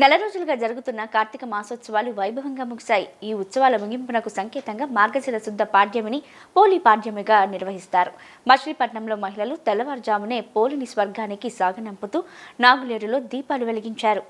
నెల రోజులుగా జరుగుతున్న కార్తీక మాసోత్సవాలు వైభవంగా ముగిశాయి. ఈ ఉత్సవాల ముగింపునకు సంకేతంగా మార్గశిర శుద్ధ పాడ్యమిని పోలి పాడ్యమిగా నిర్వహిస్తారు. మచిలీపట్నంలో మహిళలు తెల్లవారుజామునే పోలిని స్వర్గానికి సాగనంపుతూ నాగులేరులో దీపాలు వెలిగించారు.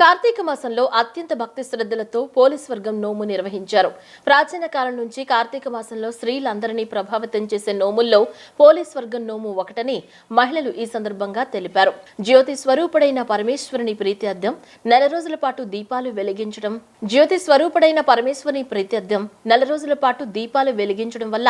కార్తీక మాసంలో అత్యంత భక్తి శ్రద్ధలతో పోలీస్ వర్గం నోము నిర్వహించారు. ప్రాచీన కాలం నుంచి కార్తీక మాసంలో స్త్రీలందరినీ ప్రభావితం చేసే నోముల్లో పోలీస్ వర్గం నోము ఒకటని మహిళలు ఈ సందర్భంగా తెలిపారు. జ్యోతి స్వరూపుడైన పరమేశ్వరుని ప్రీత్యర్థం నెల రోజుల పాటు దీపాలు వెలిగించడం జ్యోతి స్వరూపుడైన పరమేశ్వరుని ప్రీత్యర్థం నెల రోజుల పాటు దీపాలు వెలిగించడం వల్ల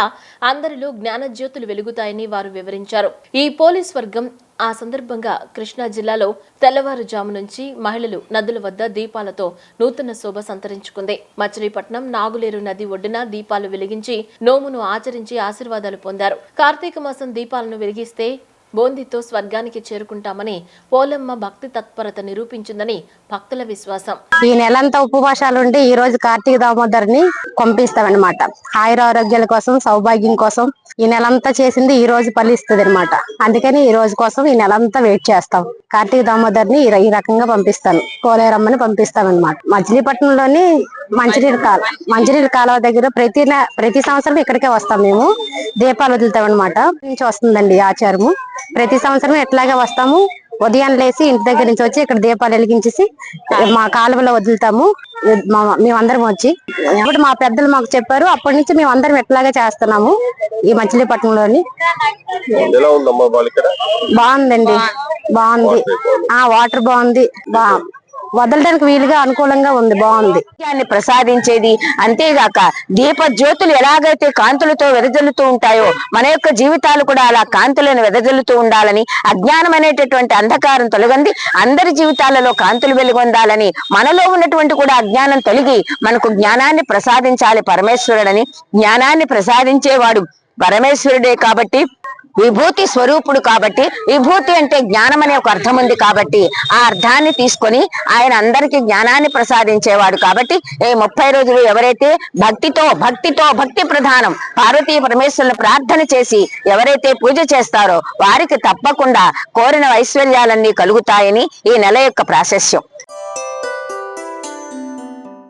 అందరిలో జ్ఞానజ్యోతులు వెలుగుతాయని వారు వివరించారు. ఈ పోలీస్ వర్గం ఆ సందర్భంగా కృష్ణా జిల్లాలో తెల్లవారుజాము నుంచి మహిళలు నదుల వద్ద దీపాలతో నూతన శోభ సంతరించుకుంది. మచిలీపట్నం నాగులేరు నది ఒడ్డున దీపాలు వెలిగించి నోమును ఆచరించి ఆశీర్వాదాలు పొందారు. కార్తీక మాసం దీపాలను వెలిగిస్తే బోందితో స్వర్గానికి చేరుకుంటామని పోలమ్మ భక్తి తత్పరత నిరూపించిందని భక్తుల విశ్వాసం. ఈ నెలంతా ఉపవాసాలు ఉండి ఈ రోజు కార్తీక దామోదర్ని పంపిస్తామన్నమాట. ఆయుర ఆరోగ్యాల కోసం సౌభాగ్యం కోసం ఈ నెలంతా చేసింది ఈ రోజు ఫలిస్తుంది అనమాట అందుకని ఈ రోజు కోసం ఈ నెలంతా వెయిట్ చేస్తాం. కార్తీక దామోదర్ని ఈ రకంగా పంపిస్తాను. కోలేరమ్మని పంపిస్తామన్నమాట. మచిలీపట్నంలోని మంచినీళ్ళ కాల మంచినీళ్ళ కాలువ దగ్గర ప్రతి ప్రతి సంవత్సరం ఇక్కడికే వస్తాం మేము. దీపాలు వదులుతాం అనమాట నుంచి వస్తుందండి ఆచారము. ప్రతి సంవత్సరం ఎట్లాగే వస్తాము. ఉదయం లేసి ఇంటి దగ్గర నుంచి వచ్చి ఇక్కడ దీపాలు వెలిగించేసి మా కాలువలో వదులుతాము. మా- మేమందరం వచ్చి. అప్పుడు మా పెద్దలు మాకు చెప్పారు అప్పటి నుంచి మేము అందరం ఎట్లాగే చేస్తున్నాము ఈ మచిలీపట్నంలోని. బాగుందండి. బాగుంది. ఆ వాటర్ బాగుంది. బా వదలడానికి వీలుగా అనుకూలంగా ఉంది బాగుంది. ఆరోగ్యాన్ని ప్రసాదించేది. అంతేగాక దీప జ్యోతులు ఎలాగైతే కాంతులతో వెదజల్లుతూ ఉంటాయో మన యొక్క జీవితాలు కూడా అలా కాంతులను వెదజల్లుతూ ఉండాలని అజ్ఞానం అనేటటువంటి అంధకారం తొలగంది. అందరి జీవితాలలో కాంతులు వెలుగొందాలని మనలో ఉన్నటువంటి కూడా అజ్ఞానం తొలగి మనకు జ్ఞానాన్ని ప్రసాదించాలి పరమేశ్వరుడని. జ్ఞానాన్ని ప్రసాదించేవాడు పరమేశ్వరుడే కాబట్టి విభూతి స్వరూపుడు కాబట్టి విభూతి అంటే జ్ఞానం అనే ఒక అర్థం ఉంది కాబట్టి ఆ అర్థాన్ని తీసుకొని ఆయన అందరికీ జ్ఞానాన్ని ప్రసాదించేవాడు కాబట్టి ఈ ముప్పై రోజులు ఎవరైతే భక్తితో భక్తితో భక్తి ప్రధానం పార్వతీ పరమేశ్వరుని ప్రార్థన చేసి ఎవరైతే పూజ చేస్తారో వారికి తప్పకుండా కోరిన ఐశ్వర్యాలన్నీ కలుగుతాయని ఈ నెల యొక్క ప్రాశస్యం.